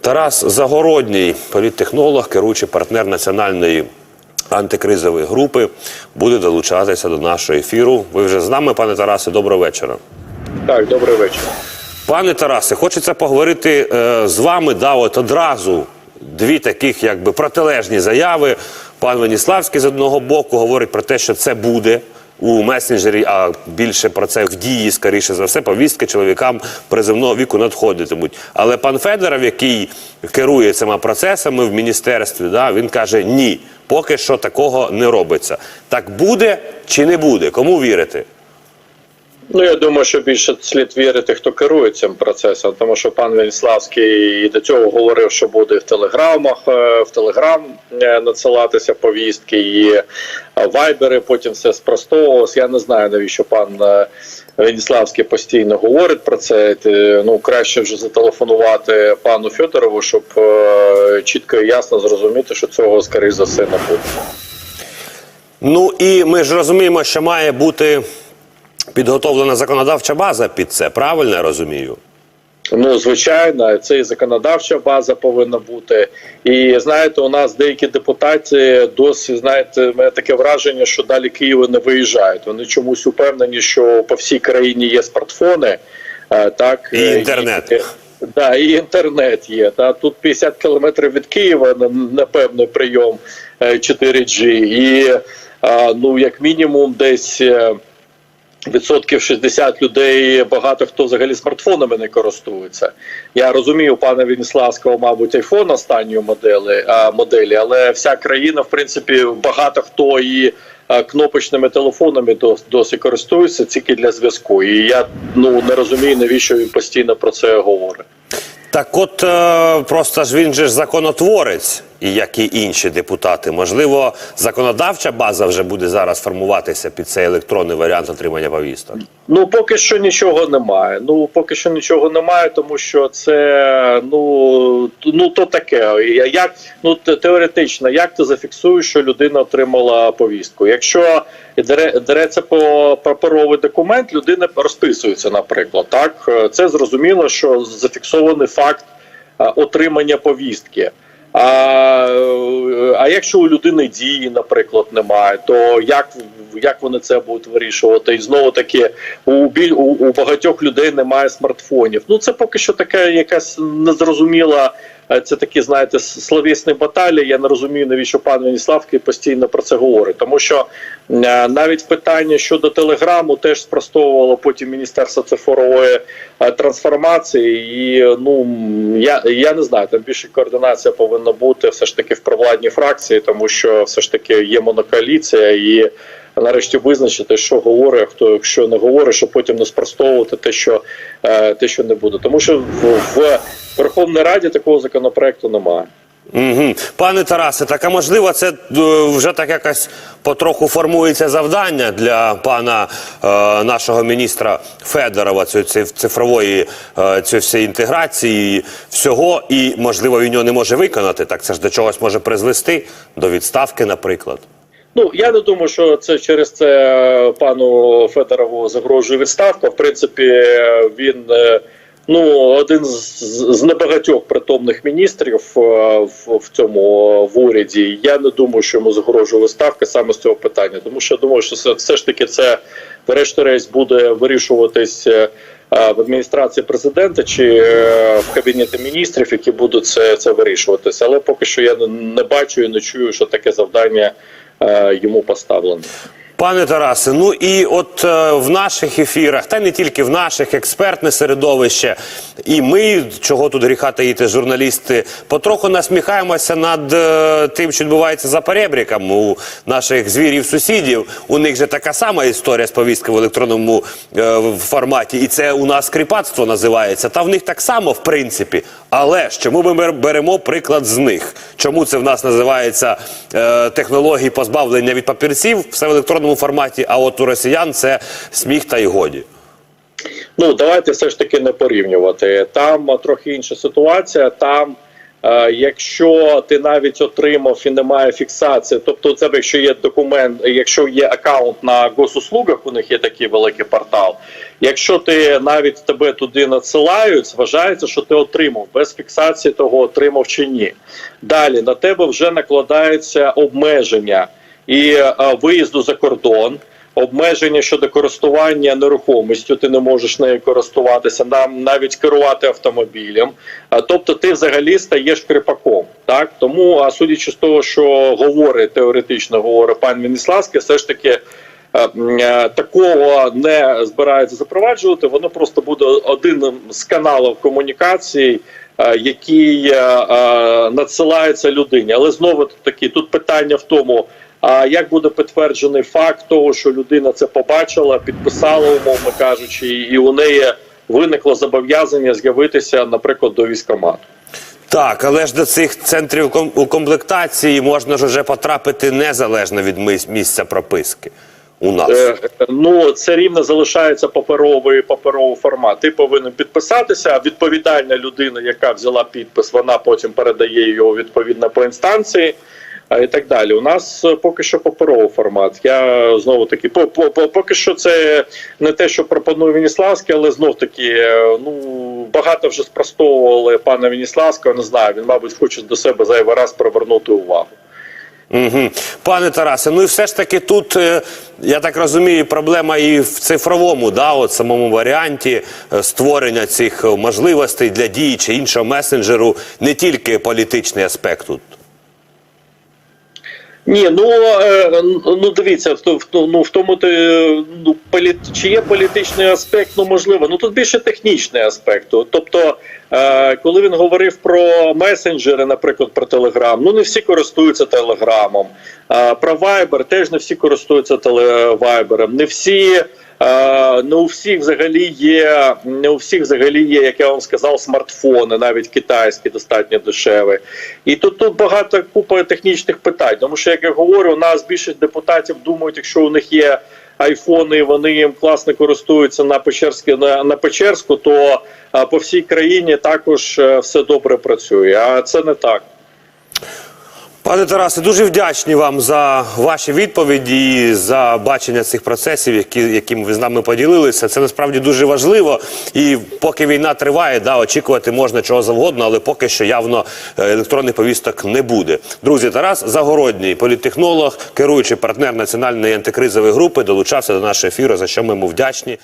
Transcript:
Тарас Загородній, політтехнолог, керуючий партнер національної антикризової групи, буде долучатися до нашого ефіру. Ви вже з нами, пане Тарасе, доброго вечора. Так, добрий вечір. Пане Тарасе, хочеться поговорити е, з вами. Да, от одразу дві таких, якби протилежні заяви. Пан Веніславський з одного боку говорить про те, що це буде у месенджері, а більше про це в дії, скоріше за все, повістки чоловікам приземного віку надходитимуть. Але пан Федоров, який керує цими процесами в міністерстві, да, він каже: ні, поки що такого не робиться. Так буде чи не буде? Кому вірити? Ну я думаю, що більше слід вірити, хто керує цим процесом, тому що пан Веніславський і до цього говорив, що буде в телеграмах, е, в телеграм е, надсилатися повістки і е, вайбери. Потім все спростовувалось. Я не знаю навіщо пан Веніславський постійно говорить про це. Ну краще вже зателефонувати пану Федорову, щоб чітко і ясно зрозуміти, що цього скоріше за все не буде. Ну і ми ж розуміємо, що має бути підготовлена законодавча база під це. Правильно я розумію? Ну, звичайно, це і законодавча база повинна бути. І знаєте, у нас деякі депутати досі знаєте, мене таке враження, що далі Києва не виїжджають. Вони чомусь упевнені, що по всій країні є смартфони, е, так І е, інтернет. і- Да, і інтернет є. Та тут 50 кілометрів від Києва на, на прийом е, 4G. І е, ну, як мінімум, десь. Відсотків 60 людей багато хто взагалі смартфонами не користується. Я розумію, пана Веніславського, мабуть, айфон останньої моделі, моделі, але вся країна, в принципі, багато хто і кнопочними телефонами дос, досі користується тільки для зв'язку. І я ну не розумію, навіщо він постійно про це говорить. Так, от е, просто ж він же ж законотворець, і як і інші депутати. Можливо, законодавча база вже буде зараз формуватися під цей електронний варіант отримання повісток. Ну поки що нічого немає. Ну поки що нічого немає, тому що це ну ну то таке. Як ну теоретично, як ти зафіксуєш, що людина отримала повістку? Якщо дереться по паперовий документ, людина розписується, наприклад. Так це зрозуміло, що зафіксований факт е, отримання повістки. А, е, а якщо у людини дії, наприклад, немає, то як, як вони це будуть вирішувати? І знову таки у, біль- у, у багатьох людей немає смартфонів. Ну це поки що така якась незрозуміла. е, Це такі, знаєте, словесні баталії. Я не розумію, навіщо пан Веніславський постійно про це говорить. Тому що е, навіть питання щодо телеграму теж спростовувало потім Міністерство цифрової е, трансформації. І ну я, я не знаю, там більше координація повинна бути все ж таки в провладній фракції, тому що все ж таки є монокоаліція і. Нарешті визначити, що говорить, а хто що не говорить, щоб потім не спростовувати те, що е, те, що не буде, тому що в, в Верховній Раді такого законопроекту немає. Угу. Пане Тарасе, так а можливо, це е, вже так якось потроху формується завдання для пана е, нашого міністра Федорова цієї циф- цифрової е, цієї всієї інтеграції всього, і можливо він його не може виконати. Так це ж до чогось може призвести до відставки, наприклад. Ну я не думаю, що це через це е, пану Федорову загрожує відставка. В принципі, він е, ну один з, небагатьох притомних міністрів е, в, цьому в уряді. Я не думаю, що йому загрожує відставка саме з цього питання, тому що я думаю, що це все ж таки це врешті-решт буде вирішуватись. Е, В адміністрації президента чи е, в кабінеті міністрів, які будуть це, це вирішуватися, але поки що я не, не бачу і не чую, що таке завдання е, йому поставлено. Пане Тарасе, ну і от е, в наших ефірах, та не тільки в наших, експертне середовище, і ми, чого тут гріха таїти, журналісти, потроху насміхаємося над е, тим, що відбувається за перебріком у наших звірів-сусідів. У них же така сама історія з повісткою в електронному е, форматі, і це у нас кріпацтво називається. Та в них так само, в принципі. Але ж чому ми беремо приклад з них? Чому це в нас називається е, технології позбавлення від папірців, все в електронному форматі, а от у росіян це сміх та й годі. Ну давайте все ж таки не порівнювати. Там трохи інша ситуація. Там Е, Якщо ти навіть отримав і немає фіксації, тобто у тебе, якщо є документ, якщо є аккаунт на госуслугах, у них є такий великий портал. Якщо ти навіть тебе туди надсилають, вважається, що ти отримав без фіксації того, отримав чи ні. Далі на тебе вже накладаються обмеження і е, виїзду за кордон. Обмеження щодо користування нерухомістю, ти не можеш нею користуватися, нам навіть керувати автомобілем. Тобто, ти взагалі стаєш кріпаком. Так тому, а судячи з того, що говорить теоретично, говорить пан Веніславський, все ж таки. е, е, Такого не збираються запроваджувати. Воно просто буде один з каналів комунікації, який надсилається людині. Але знову таки тут питання в тому. А як буде підтверджений факт того, що людина це побачила, підписала, умовно кажучи, і у неї виникло зобов'язання з'явитися, наприклад, до військкомату? Так, але ж до цих центрів ком- укомплектації можна ж вже потрапити незалежно від місця прописки у нас. Е, ну це рівно залишається паперовий паперовий формат. Ти повинен підписатися. Відповідальна людина, яка взяла підпис, вона потім передає його відповідно по інстанції. І так далі. У нас е, поки що паперовий формат. Я знову таки по, по, по- поки що це не те, що пропонує Веніславський, але знов таки е, ну багато вже спростовували пана Веніславського. Не знаю. Він, мабуть, хоче до себе зайвий раз привернути увагу. Угу. Пане Тарасе, ну і все ж таки тут, е, я так розумію, проблема і в цифровому, да, от самому варіанті створення цих можливостей для дії чи іншого месенджеру, не тільки політичний аспект тут. Ні, ну е, ну дивіться, ну, в тому ну, політ, чи є політичний аспект, ну можливо. Ну тут більше технічний аспект. Тобто, е, коли він говорив про месенджери, наприклад, про Телеграм, ну не всі користуються Телеграмом. Е, про Viber теж не всі користуються Телевайбером. Не всі. Е, Не у всіх взагалі є, не у всіх взагалі є, як я вам сказав, смартфони, навіть китайські, достатньо дешеві. І тут тут багато купа технічних питань. Тому що, як я говорю, у нас більшість депутатів думають, якщо у них є айфони, вони їм класно користуються на Печерську, на, на Печерську, то по всій країні також е, все добре працює. А це не так. Пане Тарасе, дуже вдячні вам за ваші відповіді і за бачення цих процесів, які, яким ви з нами поділилися. Це насправді дуже важливо. І поки війна триває, да, очікувати можна чого завгодно, але поки що явно е, електронних повісток не буде. Друзі, Тарас Загородній, політтехнолог, керуючий партнер національної антикризової групи, долучався до нашого ефіру, за що ми йому вдячні.